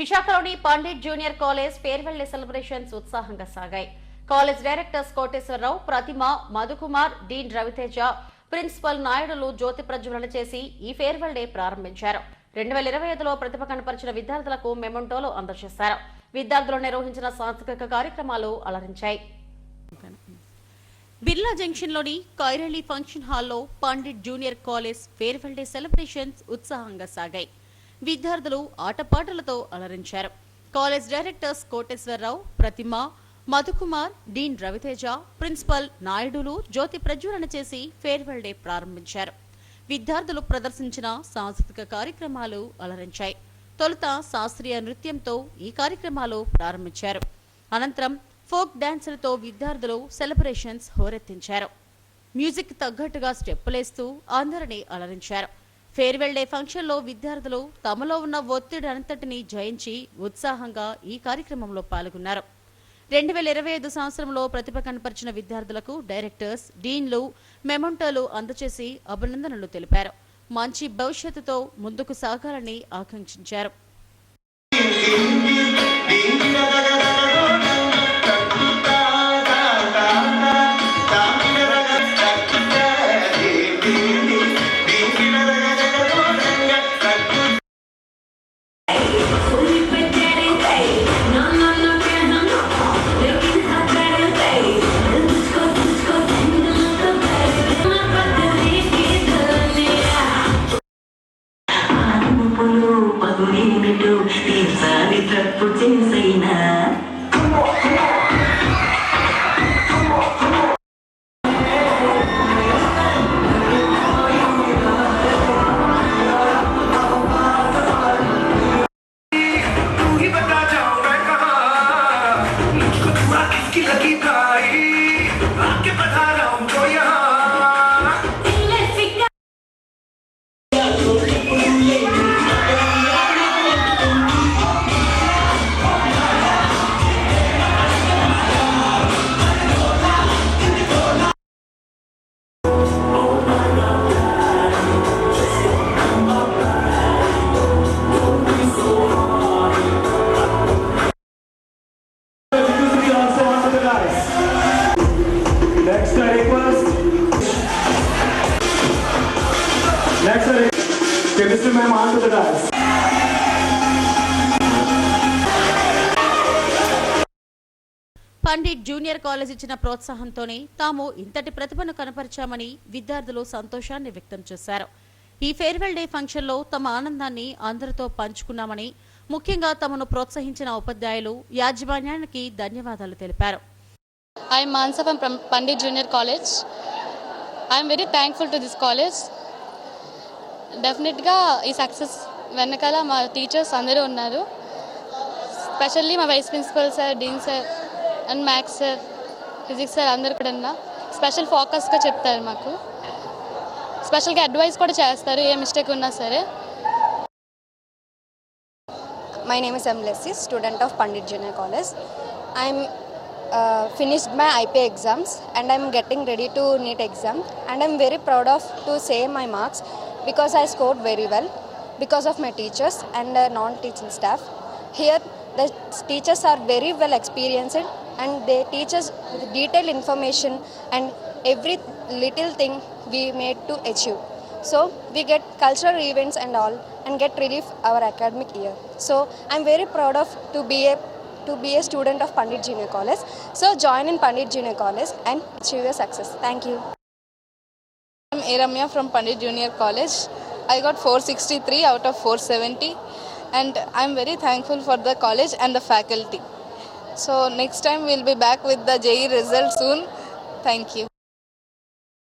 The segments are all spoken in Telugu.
విశాఖలోని Pandit junior college farewell day celebrations ఉత్సాహంగా సాగాయి. College directors Koteswararao Pratima Madhukumar dean Raviteja principal నాయుడులు జ్యోతి ప్రజ్వలన చేసి ఈ ఫేర్వెల్ డే ప్రారంభించారు. రెండు వేల ఇరవై ఐదులో ప్రతిభ కనపరిచిన విద్యార్థులకు మెమంటోలు అందజేశారు. విద్యార్థులు నిర్వహించిన సాంస్కృతిక కార్యక్రమాలు అలరించాయి. బిర్లా జంక్షన్లోని కైరళి ఫంక్షన్ హాల్లో Pandit junior college farewell day celebrations ఉత్సాహంగా సాగాయి. విద్యార్థులు ఆటపాటలతో అలరించారు. College directors Koteswararao Pratima Madhukumar dean Raviteja principal నాయుడులు జ్యోతి ప్రజ్వలన చేసి ఫేర్వెల్ డే ప్రారంభించారు. విద్యార్థులు ప్రదర్శించిన సాంస్కృతిక కార్యక్రమాలు అలరించాయి. తొలుత శాస్త్రీయ నృత్యంతో ఈ కార్యక్రమాలు ప్రారంభించారు. అనంతరం ఫోక్ డాన్సులతో విద్యార్థులు సెలబ్రేషన్స్ హోరెత్తించారు. మ్యూజిక్ తగ్గట్టుగా స్టెప్పులేస్తూ అందరినీ అలరించారు. ఫేర్వెల్ డే ఫంక్షన్లో విద్యార్థులు తమలో ఉన్న ఒత్తిడి అంతటిని జయించి ఉత్సాహంగా ఈ కార్యక్రమంలో పాల్గొన్నారు. రెండు వేల ఇరవై ఐదు సంవత్సరంలో ప్రతిభ కనపరిచిన విద్యార్థులకు డైరెక్టర్స్ డీన్లు మెమంటోలు అందచేసి అభినందనలు తెలిపారు. మంచి భవిష్యత్తుతో ముందుకు సాగాలని ఆకాంక్షించారు. aqui, aqui, aqui, chemistry ma'am the. Pandit junior college ఇచ్చిన ప్రోత్సాహంతోనే తాము ఇంతటి ప్రతిభను కనపరిచామని విద్యార్థులు సంతోషాన్ని వ్యక్తం చేశారు ఈ ఫేర్వెల్ డే ఫంక్షన్లో తమ ఆనందాన్ని అందరితో పంచుకున్నామని ముఖ్యంగా తమను ప్రోత్సహించిన ఉపాధ్యాయులు యాజమాన్యానికి ధన్యవాదాలు తెలిపారు I'm Mansa from Pam- Pandit Junior College. I'm very thankful to this college. డెఫినెట్గా ఈ సక్సెస్ వెనకాల మా టీచర్స్ అందరూ ఉన్నారు. స్పెషల్లీ మా vice principal sir dean sir and maths sir physics sir అందరు కూడా ఉన్న. స్పెషల్ ఫోకస్గా చెప్తారు మాకు. స్పెషల్గా అడ్వైస్ కూడా చేస్తారు ఏ మిస్టేక్ ఉన్నా సరే. My name is ఎంలెస్సీ student of Pandit junior college I'm finished my IP exams and I'm getting ready to NEET exam and I'm very proud of to save my marks because I scored very well because of my teachers and non-teaching staff. Here the teachers are very well experienced and they teach us detailed information and every little thing we made to achieve. So we get cultural events and all and get relief our academic year. So I'm very proud of to be a to be a student of Pandit Junior College. So join in Pandit Junior College and achieve your success. Thank you. I'm Aramya from Pandit Junior College. I got 463 out of 470 and I'm very thankful for the college and the faculty. So next time we'll be back with the JE result soon. Thank you.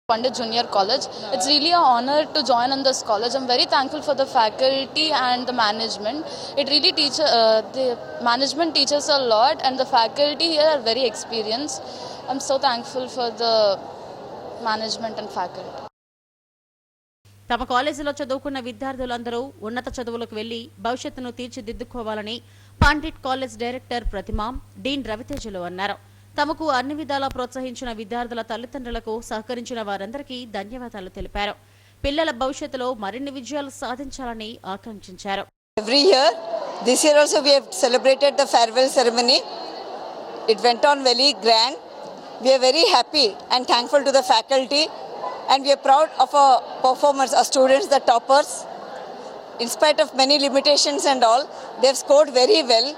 Pandit Junior College. It's really an honor to join in this college. I'm very thankful for the faculty and the management. It really teaches, uh, the management teaches a lot, and the faculty here are very experienced. I'm so thankful for the management and faculty. తమ కాలేజీలో చదువుకున్న విద్యార్థులందరూ ఉన్నత చదువులకు వెళ్ళి భవిష్యత్తును తీర్చిదిద్దుకోవాలని Pandit college director Pratima dean రవితేజలు అన్నారు. తమకు అన్ని విధాలా ప్రోత్సహించిన విద్యార్థుల తల్లిదండ్రులకు సహకరించిన వారందరికీ ధన్యవాదాలు తెలిపారు. పిల్లల భవిష్యత్తులో మరిన్ని విజయాలు సాధించాలని ఆకాంక్షించారు. Every year, this year also we celebrated the farewell farewell it It on on grand grand. We are very happy and thankful to the faculty and we are proud of our performers, our students, the toppers. In spite of many limitations and all, they have scored very well.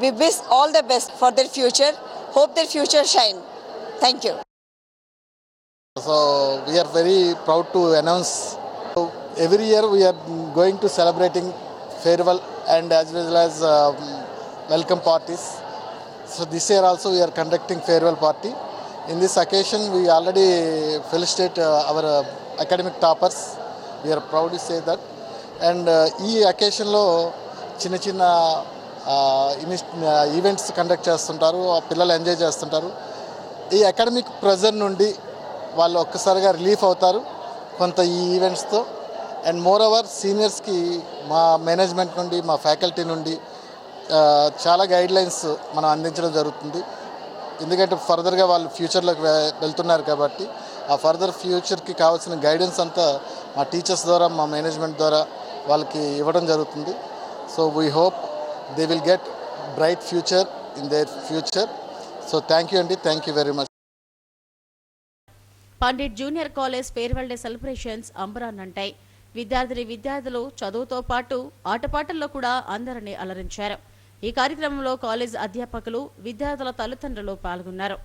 We wish all the best for their future. Hope their future shine. Thank you. So we are very proud to announce. Every year we are going to celebrating farewell and as well as um, welcome parties. So this year also we are conducting farewell party. In this occasion we already felicitate uh, our uh, academic toppers. We are proud to say that. And uh, ఈ అకేషన్లో చిన్న చిన్న ఈవెంట్స్ కండక్ట్ చేస్తుంటారు ఆ పిల్లలు ఎంజాయ్ చేస్తుంటారు ఈ అకాడమిక్ ప్రెజర్ నుండి వాళ్ళు ఒక్కసారిగా రిలీఫ్ అవుతారు కొంత ఈ ఈవెంట్స్తో అండ్ మోర్ ఓవర్ సీనియర్స్కి మా మేనేజ్మెంట్ నుండి మా ఫ్యాకల్టీ నుండి చాలా గైడ్లైన్స్ మనం అందించడం జరుగుతుంది ఎందుకంటే ఫర్దర్గా వాళ్ళు ఫ్యూచర్లోకి వెళ్తున్నారు కాబట్టి ఆ ఫర్దర్ ఫ్యూచర్కి కావాల్సిన గైడెన్స్ అంతా మా టీచర్స్ ద్వారా మా మేనేజ్మెంట్ ద్వారా వాళ్ళకి ఇవ్వడం జరుగుతుంది. So we hope they will get bright future in their future so thank you అండి thank you very much Pandit junior college farewell day celebrations అంబరాన్నంటాయి విద్యార్థిని విద్యార్థులు చదువుతో పాటు ఆటపాటల్లో కూడా అందరినీ అలరించారు. ఈ కార్యక్రమంలో కాలేజ్ అధ్యాపకులు విద్యార్థుల తల్లిదండ్రులు పాల్గొన్నారు.